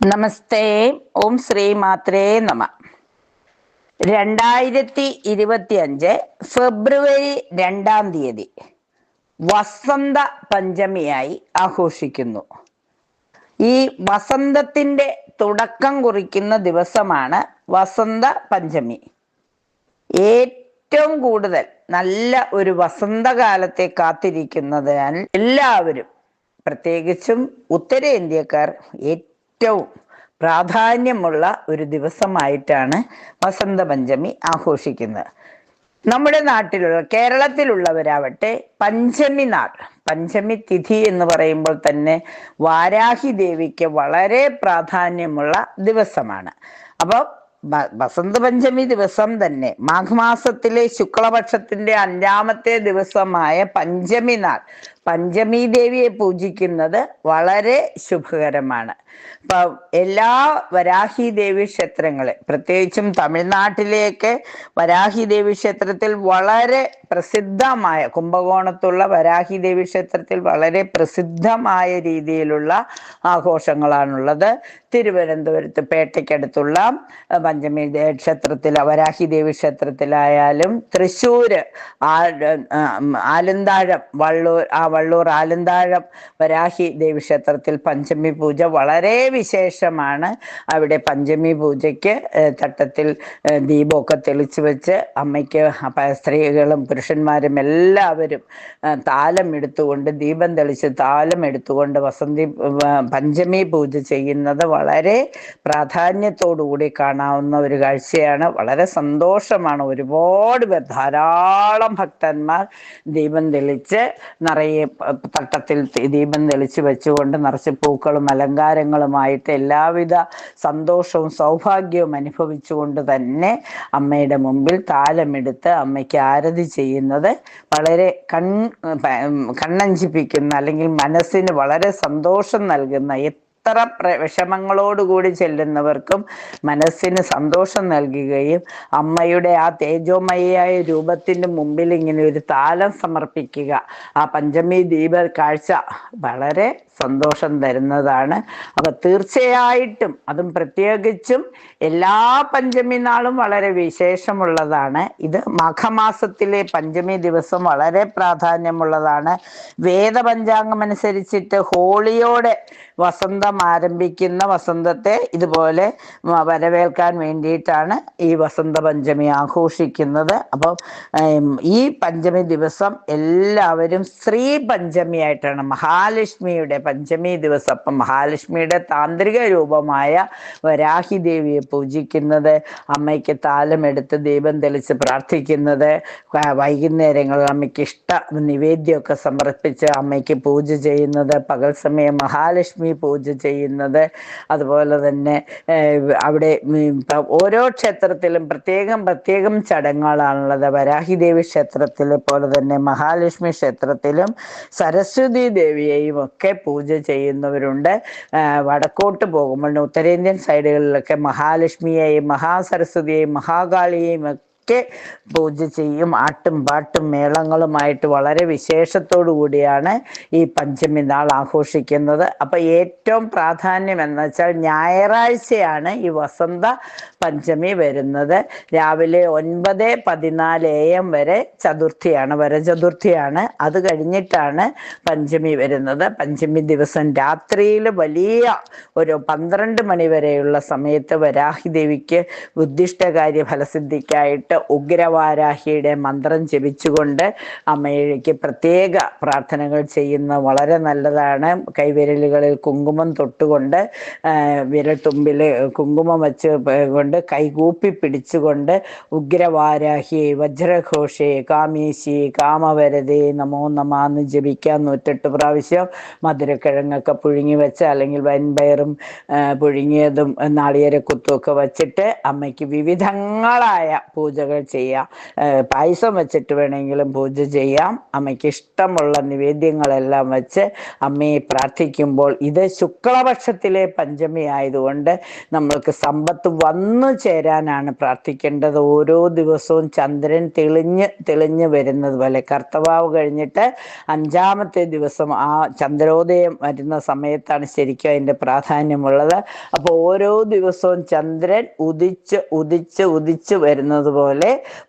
നമസ്തേ ഓം ശ്രീ മാത്രേ നമ. രണ്ടായിരത്തി ഇരുപത്തി അഞ്ച് ഫെബ്രുവരി രണ്ടാം തീയതി വസന്ത പഞ്ചമിയായി ആഘോഷിക്കുന്നു. ഈ വസന്തത്തിന്റെ തുടക്കം കുറിക്കുന്ന ദിവസമാണ് വസന്ത പഞ്ചമി. ഏറ്റവും കൂടുതൽ നല്ല ഒരു വസന്തകാലത്തെ കാത്തിരിക്കുന്നതിനാൽ എല്ലാവരും പ്രത്യേകിച്ചും ഉത്തരേന്ത്യക്കാർ ഏറ്റവും പ്രാധാന്യമുള്ള ഒരു ദിവസമായിട്ടാണ് വസന്തപഞ്ചമി ആഘോഷിക്കുന്നത്. നമ്മുടെ നാട്ടിലുള്ള കേരളത്തിലുള്ളവരാവട്ടെ പഞ്ചമി നാൾ പഞ്ചമി തിഥി എന്ന് പറയുമ്പോൾ തന്നെ വാരാഹി ദേവിക്ക് വളരെ പ്രാധാന്യമുള്ള ദിവസമാണ്. അപ്പോൾ വസന്തപഞ്ചമി ദിവസം തന്നെ മാഘമാസത്തിലെ ശുക്ലപക്ഷത്തിന്റെ അഞ്ചാമത്തെ ദിവസമായ പഞ്ചമി നാൾ പഞ്ചമി ദേവിയെ പൂജിക്കുന്നത് വളരെ ശുഭകരമാണ്. ഇപ്പൊ എല്ലാ വരാഹി ദേവി ക്ഷേത്രങ്ങളെ പ്രത്യേകിച്ചും തമിഴ്നാട്ടിലെയൊക്കെ വരാഹി ദേവി ക്ഷേത്രത്തിൽ വളരെ പ്രസിദ്ധമായ കുംഭകോണത്തുള്ള വരാഹി ദേവി ക്ഷേത്രത്തിൽ വളരെ പ്രസിദ്ധമായ രീതിയിലുള്ള ആഘോഷങ്ങളാണുള്ളത്. തിരുവനന്തപുരത്ത് പേട്ടയ്ക്കടുത്തുള്ള പഞ്ചമി ക്ഷേത്രത്തിൽ വരാഹി ദേവി ക്ഷേത്രത്തിലായാലും തൃശ്ശൂര് ആലന്താഴം വള്ളൂർ ആ വള്ളൂർ ആലന്താഴം വരാഹി ദേവി ക്ഷേത്രത്തിൽ പഞ്ചമി പൂജ വളരെ വിശേഷമാണ്. അവിടെ പഞ്ചമി പൂജയ്ക്ക് തട്ടത്തിൽ ദീപമൊക്കെ തെളിച്ചു വെച്ച് അമ്മയ്ക്ക് സ്ത്രീകളും പുരുഷന്മാരും എല്ലാവരും താലം എടുത്തുകൊണ്ട് ദീപം തെളിച്ച് താലം എടുത്തുകൊണ്ട് വസന്തി പഞ്ചമി പൂജ ചെയ്യുന്നത് വളരെ പ്രാധാന്യത്തോടുകൂടി കാണാവുന്ന ഒരു കാഴ്ചയാണ്. വളരെ സന്തോഷമാണ്. ഒരുപാട് പേർ ധാരാളം ഭക്തന്മാർ ദീപം തെളിച്ച് നിറയെ തട്ടത്തിൽ ദീപം തെളിച്ച് വെച്ചുകൊണ്ട് നിറച്ച് പൂക്കളും അലങ്കാരങ്ങളുമായിട്ട് എല്ലാവിധ സന്തോഷവും സൗഭാഗ്യവും അനുഭവിച്ചുകൊണ്ട് തന്നെ അമ്മയുടെ മുമ്പിൽ താലമെടുത്ത് അമ്മയ്ക്ക് ആരതി ചെയ്യുന്നത് വളരെ കൺ കണ്ണഞ്ചിപ്പിക്കുന്ന അല്ലെങ്കിൽ മനസ്സിന് വളരെ സന്തോഷം നൽകുന്ന എത്ര വിഷമങ്ങളോടുകൂടി ചെല്ലുന്നവർക്കും മനസ്സിന് സന്തോഷം നൽകുകയും അമ്മയുടെ ആ തേജോമയായ രൂപത്തിന് മുമ്പിൽ ഇങ്ങനെ ഒരു താലം സമർപ്പിക്കുക. ആ പഞ്ചമി ദീപ കാഴ്ച വളരെ സന്തോഷം തരുന്നതാണ്. അപ്പൊ തീർച്ചയായിട്ടും അതും പ്രത്യേകിച്ചും എല്ലാ പഞ്ചമി നാളും വളരെ വിശേഷമുള്ളതാണ്. ഇത് മാഘമാസത്തിലെ പഞ്ചമി ദിവസം വളരെ പ്രാധാന്യമുള്ളതാണ്. വേദപഞ്ചാംഗം അനുസരിച്ചിട്ട് ഹോളിയോടെ വസന്തം ആരംഭിക്കുന്ന വസന്തത്തെ ഇതുപോലെ വരവേൽക്കാൻ വേണ്ടിയിട്ടാണ് ഈ വസന്ത പഞ്ചമി ആഘോഷിക്കുന്നത്. അപ്പം ഈ പഞ്ചമി ദിവസം എല്ലാവരും സ്ത്രീ പഞ്ചമിയായിട്ടാണ് മഹാലക്ഷ്മിയുടെ പഞ്ചമി ദിവസം. അപ്പം മഹാലക്ഷ്മിയുടെ താന്ത്രിക രൂപമായ വരാഹി ദേവിയെ പൂജിക്കുന്നത് അമ്മയ്ക്ക് താലമെടുത്ത് ദീപം തെളിച്ച് പ്രാർത്ഥിക്കുന്നത് വൈകുന്നേരങ്ങളിൽ അമ്മയ്ക്ക് ഇഷ്ട നിവേദ്യമൊക്കെ സമർപ്പിച്ച് അമ്മയ്ക്ക് പൂജ ചെയ്യുന്നത് പകൽ സമയം മഹാലക്ഷ്മി പൂജ ചെയ്യുന്നത്. അതുപോലെ തന്നെ അവിടെ ഓരോ ക്ഷേത്രത്തിലും പ്രത്യേകം പ്രത്യേകം ചടങ്ങുകളാണുള്ളത്. വരാഹിദേവി ക്ഷേത്രത്തിലെ പോലെ തന്നെ മഹാലക്ഷ്മി ക്ഷേത്രത്തിലും സരസ്വതി ദേവിയെയും ഒക്കെ പൂജ ചെയ്യുന്നവരുണ്ട്. വടക്കോട്ട് പോകുമ്പോൾ ഉത്തരേന്ത്യൻ സൈഡുകളിലൊക്കെ മഹാലക്ഷ്മിയെയും മഹാസരസ്വതിയെയും മഹാകാളിയെയും ഒക്കെ പൂജ ചെയ്യും. ആട്ടും പാട്ടും മേളങ്ങളുമായിട്ട് വളരെ വിശേഷത്തോടു കൂടിയാണ് ഈ പഞ്ചമി നാൾ ആഘോഷിക്കുന്നത്. അപ്പം ഏറ്റവും പ്രാധാന്യം എന്ന് വെച്ചാൽ ഞായറാഴ്ചയാണ് ഈ വസന്ത പഞ്ചമി വരുന്നത്. രാവിലെ ഒൻപത് പതിനാല് എ എം വരെ ചതുർത്ഥിയാണ് വരചതുർത്ഥിയാണ്. അത് കഴിഞ്ഞിട്ടാണ് പഞ്ചമി വരുന്നത്. പഞ്ചമി ദിവസം രാത്രിയിൽ വലിയ ഒരു പന്ത്രണ്ട് മണി വരെയുള്ള സമയത്ത് വരാഹി ദേവിക്ക് ഉദ്ദിഷ്ടകാര്യ ഫലസിദ്ധിക്കായിട്ട് ഉഗ്രവാരാഹിയുടെ മന്ത്രം ജപിച്ചുകൊണ്ട് അമ്മയ്ക്ക് പ്രത്യേക പ്രാർത്ഥനകൾ ചെയ്യുന്ന വളരെ നല്ലതാണ്. കൈവിരലുകളിൽ കുങ്കുമം തൊട്ടുകൊണ്ട് വിരൽത്തുമ്പിൽ കുങ്കുമം വെച്ച് കൊണ്ട് കൈകൂപ്പി പിടിച്ചുകൊണ്ട് ഉഗ്രവാരാഹി വജ്രഘോഷേ കാമേശി കാമവരതേ നമോ നമ എന്ന് ജപിക്കാൻ നൂറ്റെട്ട് പ്രാവശ്യം മധുരക്കിഴങ്ങൊക്കെ പുഴുങ്ങി വെച്ച് അല്ലെങ്കിൽ വൻപയറും പുഴുങ്ങിയതും നാളികേര കുത്തുമൊക്കെ വച്ചിട്ട് അമ്മയ്ക്ക് വിവിധങ്ങളായ പൂജകൾ പൂജകൾ ചെയ്യാം. പായസം വെച്ചിട്ട് വേണമെങ്കിലും പൂജ ചെയ്യാം. അമ്മയ്ക്ക് ഇഷ്ടമുള്ള നിവേദ്യങ്ങളെല്ലാം വെച്ച് അമ്മയെ പ്രാർത്ഥിക്കുമ്പോൾ ഇത് ശുക്ലപക്ഷത്തിലെ പഞ്ചമി ആയതുകൊണ്ട് നമ്മൾക്ക് സമ്പത്ത് വന്നു ചേരാനാണ് പ്രാർത്ഥിക്കേണ്ടത്. ഓരോ ദിവസവും ചന്ദ്രൻ തെളിഞ്ഞ് തെളിഞ്ഞ് വരുന്നത് പോലെ കർത്തവാവ് കഴിഞ്ഞിട്ട് അഞ്ചാമത്തെ ദിവസം ആ ചന്ദ്രോദയം വരുന്ന സമയത്താണ് ശരിക്കും അതിന്റെ പ്രാധാന്യമുള്ളത്. അപ്പോൾ ഓരോ ദിവസവും ചന്ദ്രൻ ഉദിച്ച് ഉദിച്ച് ഉദിച്ച് വരുന്നത് പോലെ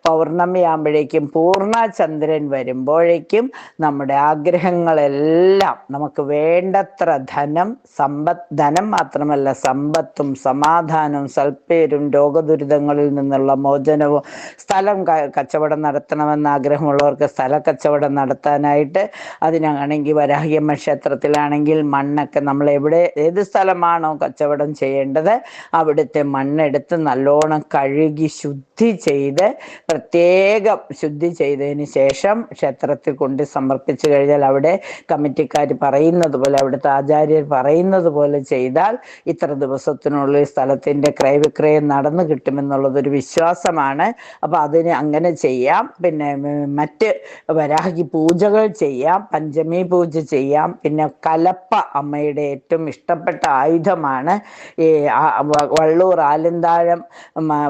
പൗർണമി ആകുമ്പോഴേക്കും പൂർണ ചന്ദ്രൻ വരുമ്പോഴേക്കും നമ്മുടെ ആഗ്രഹങ്ങളെല്ലാം നമുക്ക് വേണ്ടത്ര ധനം സമ്പത്ത് ധനം മാത്രമല്ല സമ്പത്തും സമാധാനവും സൽപ്പേരും രോഗദുരിതങ്ങളിൽ നിന്നുള്ള മോചനവും സ്ഥലം കച്ചവടം നടത്തണമെന്ന് ആഗ്രഹമുള്ളവർക്ക് സ്ഥല കച്ചവടം നടത്താനായിട്ട് അതിനാണെങ്കിൽ വരാഹിയമ്മ ക്ഷേത്രത്തിലാണെങ്കിൽ മണ്ണൊക്കെ നമ്മൾ എവിടെ ഏത് സ്ഥലമാണോ കച്ചവടം ചെയ്യേണ്ടത് അവിടുത്തെ മണ്ണെടുത്ത് നല്ലോണം കഴുകി ശുദ്ധി ചെയ്ത് പ്രത്യേകം ശുദ്ധി ചെയ്തതിന് ശേഷം ക്ഷേത്രത്തിൽ കൊണ്ട് സമർപ്പിച്ചു കഴിഞ്ഞാൽ അവിടെ കമ്മിറ്റിക്കാർ പറയുന്നത് പോലെ അവിടുത്തെ ആചാര്യർ പറയുന്നത് പോലെ ചെയ്താൽ ഇത്ര ദിവസത്തിനുള്ളിൽ സ്ഥലത്തിന്റെ ക്രയവിക്രയം നടന്നു കിട്ടുമെന്നുള്ളതൊരു വിശ്വാസമാണ്. അപ്പൊ അതിന് അങ്ങനെ ചെയ്യാം. പിന്നെ മറ്റ് വരാഹി പൂജകൾ ചെയ്യാം. പഞ്ചമി പൂജ ചെയ്യാം. പിന്നെ കലപ്പ അമ്മയുടെ ഏറ്റവും ഇഷ്ടപ്പെട്ട ആയുധമാണ് ഈ വള്ളൂർ ആലന്താഴം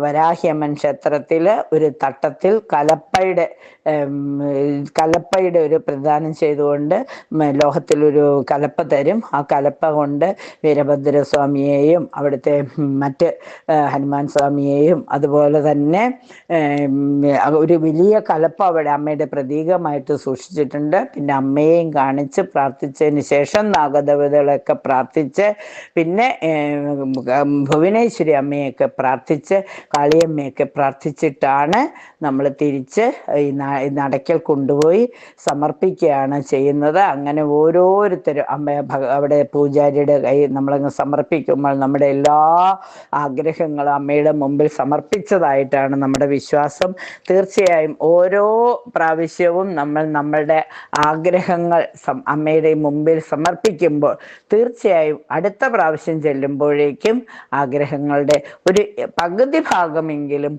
വരാഹി അമ്മൻ ക്ഷേത്രത്തിൽ ഒരു തട്ടത്തിൽ കലപ്പയുടെ കലപ്പയുടെ ഒരു പ്രദാനം ചെയ്തുകൊണ്ട് ലോഹത്തിൽ ലോഹത്തിലൊരു കലപ്പ തരും. ആ കലപ്പ കൊണ്ട് വീരഭദ്രസ്വാമിയെയും അവിടുത്തെ മറ്റ് ഹനുമാൻ സ്വാമിയെയും അതുപോലെ തന്നെ ഒരു വലിയ കലപ്പ അവിടെ അമ്മയുടെ പ്രതീകമായിട്ട് സൂക്ഷിച്ചിട്ടുണ്ട്. പിന്നെ അമ്മയെയും കാണിച്ച് പ്രാർത്ഥിച്ചതിന് ശേഷം നാഗദേവതകളൊക്കെ പ്രാർത്ഥിച്ച് പിന്നെ ഭുവനേശ്വരി അമ്മയൊക്കെ പ്രാർത്ഥിച്ച് കാളിയമ്മയൊക്കെ പ്രാർത്ഥിച്ചിട്ടാണ് നമ്മൾ തിരിച്ച് ഈ നടക്കൽ കൊണ്ടുപോയി സമർപ്പിക്കുകയാണ് ചെയ്യുന്നത്. അങ്ങനെ ഓരോരുത്തരും അമ്മ അവിടെ പൂജാരിയുടെ കൈ നമ്മളങ്ങ് സമർപ്പിക്കുമ്പോൾ നമ്മുടെ എല്ലാ ആഗ്രഹങ്ങളും അമ്മയുടെ മുമ്പിൽ സമർപ്പിച്ചതായിട്ടാണ് നമ്മുടെ വിശ്വാസം. തീർച്ചയായും ഓരോ പ്രാവശ്യവും നമ്മൾ നമ്മളുടെ ആഗ്രഹങ്ങൾ അമ്മയുടെ മുമ്പിൽ സമർപ്പിക്കുമ്പോൾ തീർച്ചയായും അടുത്ത പ്രാവശ്യം ചെല്ലുമ്പോഴേക്കും ആഗ്രഹങ്ങളുടെ ഒരു പകുതി ഭാഗമെങ്കിലും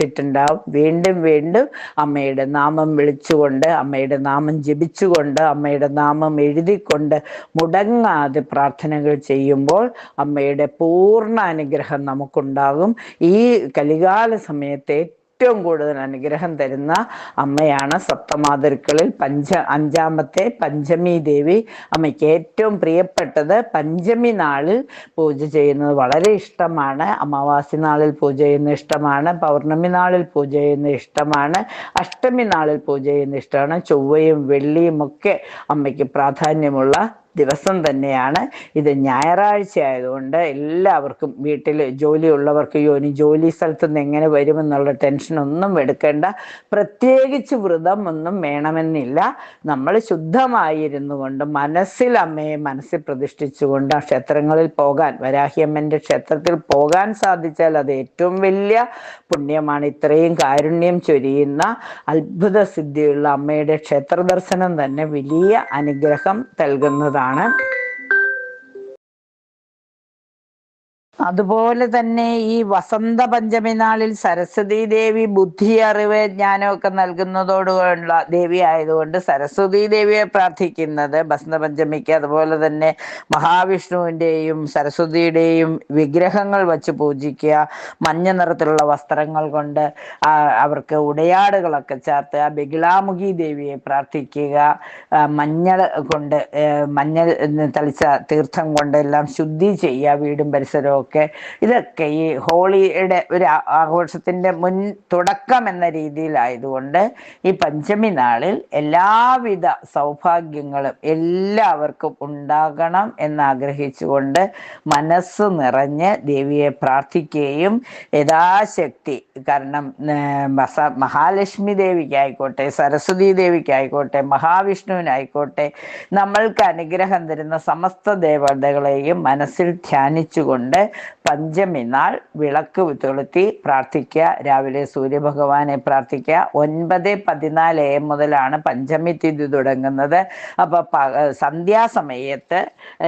പൂർത്തീകരിച്ചിട്ടുണ്ടാവും വീണ്ടും വീണ്ടും അമ്മയുടെ നാമം വിളിച്ചുകൊണ്ട് അമ്മയുടെ നാമം ജപിച്ചുകൊണ്ട് അമ്മയുടെ നാമം എഴുതിക്കൊണ്ട് മുടങ്ങാതെ പ്രാർത്ഥനകൾ ചെയ്യുമ്പോൾ അമ്മയുടെ പൂർണ അനുഗ്രഹം നമുക്കുണ്ടാകും. ഈ കലികാല സമയത്തെ ഏറ്റവും കൂടുതൽ അനുഗ്രഹം തരുന്ന അമ്മയാണ് സപ്തമാതൃക്കളിൽ പഞ്ച അഞ്ചാമത്തെ പഞ്ചമി ദേവി. അമ്മയ്ക്ക് ഏറ്റവും പ്രിയപ്പെട്ടത് പഞ്ചമി നാളിൽ പൂജ ചെയ്യുന്നത് വളരെ ഇഷ്ടമാണ്. അമാവാസി നാളിൽ പൂജ ചെയ്യുന്ന ഇഷ്ടമാണ്. പൗർണമി നാളിൽ പൂജ ചെയ്യുന്ന ഇഷ്ടമാണ്. അഷ്ടമി നാളിൽ പൂജ ചെയ്യുന്ന ഇഷ്ടമാണ്. ചൊവ്വയും വെള്ളിയും ഒക്കെ അമ്മയ്ക്ക് പ്രാധാന്യമുള്ള ദിവസം തന്നെയാണ്. ഇത് ഞായറാഴ്ച ആയതുകൊണ്ട് എല്ലാവർക്കും വീട്ടിൽ ജോലിയുള്ളവർക്ക് ഇനി ജോലി സ്ഥലത്ത് നിന്ന് എങ്ങനെ വരുമെന്നുള്ള ടെൻഷൻ ഒന്നും എടുക്കേണ്ട. പ്രത്യേകിച്ച് വ്രതം ഒന്നും വേണമെന്നില്ല. നമ്മൾ ശുദ്ധമായിരുന്നു കൊണ്ട് മനസ്സിൽ അമ്മയെ മനസ്സിൽ പ്രതിഷ്ഠിച്ചുകൊണ്ട് ആ ക്ഷേത്രങ്ങളിൽ പോകാൻ വരാഹിയമ്മന്റെ ക്ഷേത്രത്തിൽ പോകാൻ സാധിച്ചാൽ അത് ഏറ്റവും വലിയ പുണ്യമാണ്. ഇത്രയും കാരുണ്യം ചൊരിയുന്ന അത്ഭുത സിദ്ധിയുള്ള അമ്മയുടെ ക്ഷേത്ര ദർശനം തന്നെ വലിയ അനുഗ്രഹം നൽകുന്നതാണ്. എന്നുള്ളതാണ് അതുപോലെ തന്നെ ഈ വസന്ത പഞ്ചമി നാളിൽ സരസ്വതി ദേവി ബുദ്ധി അറിവ് ജ്ഞാനമൊക്കെ നൽകുന്നതോടുള്ള ദേവി ആയതുകൊണ്ട് സരസ്വതി ദേവിയെ പ്രാർത്ഥിക്കുന്നത് വസന്ത പഞ്ചമിക്ക്. അതുപോലെ തന്നെ മഹാവിഷ്ണുവിന്റെയും സരസ്വതിയുടെയും വിഗ്രഹങ്ങൾ വച്ച് പൂജിക്കുക മഞ്ഞ നിറത്തിലുള്ള വസ്ത്രങ്ങൾ കൊണ്ട് അവർക്ക് ഉടയാടുകളൊക്കെ ചേർത്ത് ആ ബിഗിളാമുഖി ദേവിയെ പ്രാർത്ഥിക്കുക. മഞ്ഞൾ കൊണ്ട് മഞ്ഞൾ തളിച്ച തീർത്ഥം കൊണ്ടെല്ലാം ശുദ്ധി ചെയ്യുക വീടും പരിസരവും ഒക്കെ. ഇതൊക്കെ ഈ ഹോളിയുടെ ഒരു ആഘോഷത്തിന്റെ മുൻ തുടക്കം എന്ന രീതിയിലായതുകൊണ്ട് ഈ പഞ്ചമി നാളിൽ എല്ലാവിധ സൗഭാഗ്യങ്ങളും എല്ലാവർക്കും ഉണ്ടാകണം എന്നാഗ്രഹിച്ചുകൊണ്ട് മനസ്സ് നിറഞ്ഞ് ദേവിയെ പ്രാർത്ഥിക്കുകയും യഥാശക്തി കാരണം മഹാലക്ഷ്മി ദേവിക്കായിക്കോട്ടെ സരസ്വതി ദേവിക്കായിക്കോട്ടെ മഹാവിഷ്ണുവിനായിക്കോട്ടെ നമ്മൾക്ക് അനുഗ്രഹം തരുന്ന സമസ്ത ദേവതകളെയും മനസ്സിൽ ധ്യാനിച്ചുകൊണ്ട് പഞ്ചമി നാൾ വിളക്ക് കൊളുത്തി പ്രാർത്ഥിക്കുക. രാവിലെ സൂര്യഭഗവാനെ പ്രാർത്ഥിക്കുക. ഒൻപത് പതിനാല് എ മുതലാണ് പഞ്ചമി തിഥി തുടങ്ങുന്നത്. അപ്പൊ സന്ധ്യാസമയത്ത്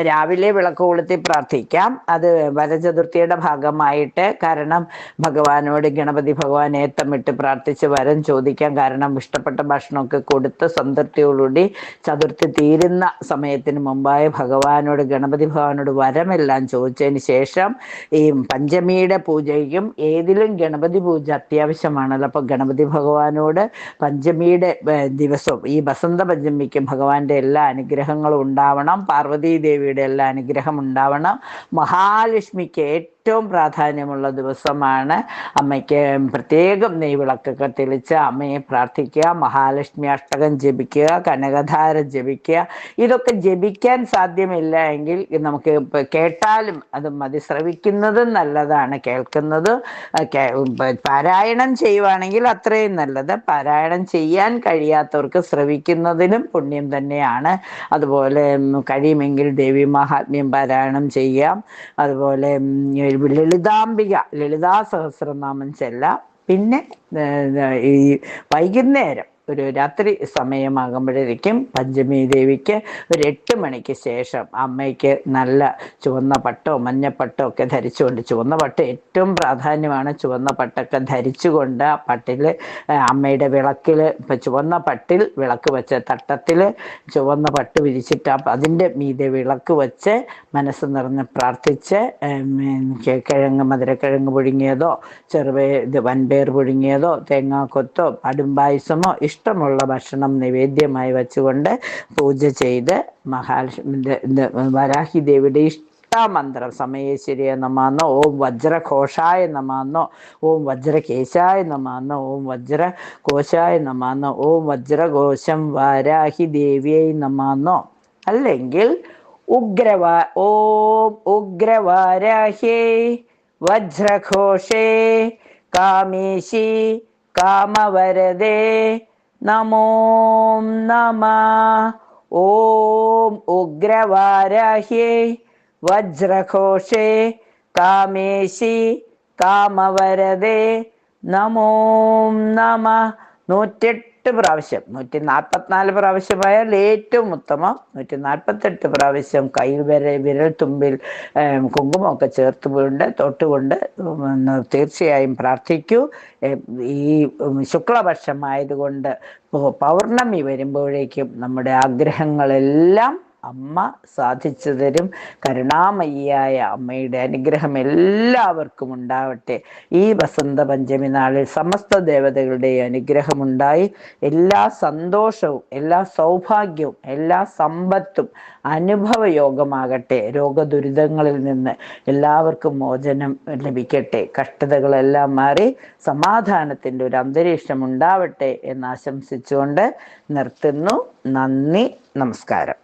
രാവിലെ വിളക്ക് കൊളുത്തി പ്രാർത്ഥിക്കാം. അത് വരചതുർത്ഥിയുടെ ഭാഗമായിട്ട് കാരണം ഭഗവാനോട് ഗണപതി ഭഗവാൻ ഏത്തമിട്ട് പ്രാർത്ഥിച്ച് വരം ചോദിക്കാം. കാരണം ഇഷ്ടപ്പെട്ട ഭക്ഷണമൊക്കെ കൊടുത്ത് സംതൃപ്തിയോടുകൂടി ചതുർത്ഥി തീരുന്ന സമയത്തിന് മുമ്പായി ഭഗവാനോട് ഗണപതി ഭഗവാനോട് വരമെല്ലാം ചോദിച്ചതിന് ശേഷം ഈ പഞ്ചമിയുടെ പൂജയ്ക്കും ഏതിലും ഗണപതി പൂജ അത്യാവശ്യമാണല്ലോ. അപ്പോൾ ഗണപതി ഭഗവാനോട് പഞ്ചമിയുടെ ദിവസവും ഈ ബസന്ത പഞ്ചമിക്കും ഭഗവാന്റെ എല്ലാ അനുഗ്രഹങ്ങളും ഉണ്ടാവണം. പാർവതീ ദേവിയുടെ എല്ലാ അനുഗ്രഹം ഉണ്ടാവണം. മഹാലക്ഷ്മിക്ക് ഏറ്റവും പ്രാധാന്യമുള്ള ദിവസമാണ്. അമ്മയ്ക്ക് പ്രത്യേകം നെയ്വിളക്കൊക്കെ തെളിച്ച് അമ്മയെ പ്രാർത്ഥിക്കുക മഹാലക്ഷ്മി അഷ്ടകം ജപിക്കുക കനകധാര ജപിക്കുക. ഇതൊക്കെ ജപിക്കാൻ സാധ്യമില്ല എങ്കിൽ നമുക്ക് കേട്ടാലും അത് മതി. ശ്രവിക്കുന്നതും നല്ലതാണ്. കേൾക്കുന്നത് പാരായണം ചെയ്യുവാണെങ്കിൽ അത്രയും നല്ലത്. പാരായണം ചെയ്യാൻ കഴിയാത്തവർക്ക് ശ്രവിക്കുന്നതിനും പുണ്യം തന്നെയാണ്. അതുപോലെ കഴിയുമെങ്കിൽ ദേവി മഹാത്മ്യം പാരായണം ചെയ്യാം. അതുപോലെ ലളിതാംബിക ലളിതാ സഹസ്രനാമം ചെല്ലാം. പിന്നെ ഈ വൈകുന്നേരം. ഒരു രാത്രി സമയമാകുമ്പോഴേക്കും പഞ്ചമി ദേവിക്ക് ഒരു എട്ട് മണിക്ക് ശേഷം അമ്മയ്ക്ക് നല്ല ചുവന്ന പട്ടോ മഞ്ഞപ്പട്ടോ ഒക്കെ ധരിച്ചുകൊണ്ട് ചുവന്ന പട്ട് ഏറ്റവും പ്രാധാന്യമാണ് ചുവന്ന പട്ടൊക്കെ ധരിച്ചുകൊണ്ട് ആ പട്ടിൽ അമ്മയുടെ വിളക്കിൽ ഇപ്പം ചുവന്ന പട്ടിൽ വിളക്ക് വെച്ച് തട്ടത്തിൽ ചുവന്ന പട്ട് വിരിച്ചിട്ട് അതിന്റെ മീതെ വിളക്ക് വെച്ച് മനസ്സ് നിറഞ്ഞ് പ്രാർത്ഥിച്ച് കിഴങ്ങ് മധുരക്കിഴങ്ങ് പുഴുങ്ങിയതോ ചെറുപേ ഇത് പുഴുങ്ങിയതോ തേങ്ങാക്കൊത്തോ അടുംപായസമോ ഇഷ്ടമുള്ള ഭക്ഷണം നിവേദ്യമായി വെച്ചുകൊണ്ട് പൂജ ചെയ്ത് മഹാലക്ഷ്മി വരാഹി ദേവിയുടെ ഇഷ്ട മന്ത്രം സമയേശ്വരിയ നമാന്നോ ഓം വജ്രഘോഷായ നമാന്നോ ഓം വജ്രകേശായ നമാന്നോ ഓം വജ്രകോശായ നമാന്നോ ഓം വജ്രഘോഷം വാരാഹി ദേവിയെ നമാന്നോ. അല്ലെങ്കിൽ ഉഗ്രവാ ഓം ഉഗ്രവാരാഹേ വജ്രഘോഷേ കാമേശി കാമവരദേ നമോ നമ. ഓം ഉഗ്രവാരാഹ്യേ. വജ്രഘോഷേ. കാമേശി. കാമവരദേ. നമോ നമ. നൂറ്റെട്ട് പ്രാവശ്യം. നൂറ്റി നാൽപ്പത്തിനാല് പ്രാവശ്യമായാൽ ഏറ്റവും ഉത്തമം. നൂറ്റി നാൽപ്പത്തെട്ട് പ്രാവശ്യം കൈ വരെ വിരൽ തുമ്പിൽ കുങ്കുമമൊക്കെ ചേർത്തുകൊണ്ട് തൊട്ടുകൊണ്ട് തീർച്ചയായും പ്രാർത്ഥിക്കൂ. ഈ ശുക്ലപക്ഷമായതുകൊണ്ട് പൗർണമി വരുമ്പോഴേക്കും നമ്മുടെ ആഗ്രഹങ്ങളെല്ലാം അമ്മ സാധിച്ചു തരും കരുണാമയിയായ അമ്മയുടെ അനുഗ്രഹം എല്ലാവർക്കും ഉണ്ടാവട്ടെ. ഈ വസന്ത പഞ്ചമി നാളിൽ സമസ്ത ദേവതകളുടെ അനുഗ്രഹം ഉണ്ടായി. എല്ലാ സന്തോഷവും എല്ലാ സൗഭാഗ്യവും എല്ലാ സമ്പത്തും അനുഭവ അനുഭവയോഗമാകട്ടെ രോഗദുരിതങ്ങളിൽ നിന്ന് എല്ലാവർക്കും മോചനം ലഭിക്കട്ടെ. കഷ്ടതകളെല്ലാം മാറി സമാധാനത്തിന്റെ ഒരു അന്തരീക്ഷം ഉണ്ടാവട്ടെ എന്ന് ആശംസിച്ചുകൊണ്ട് നിർത്തുന്നു. നന്ദി നമസ്കാരം.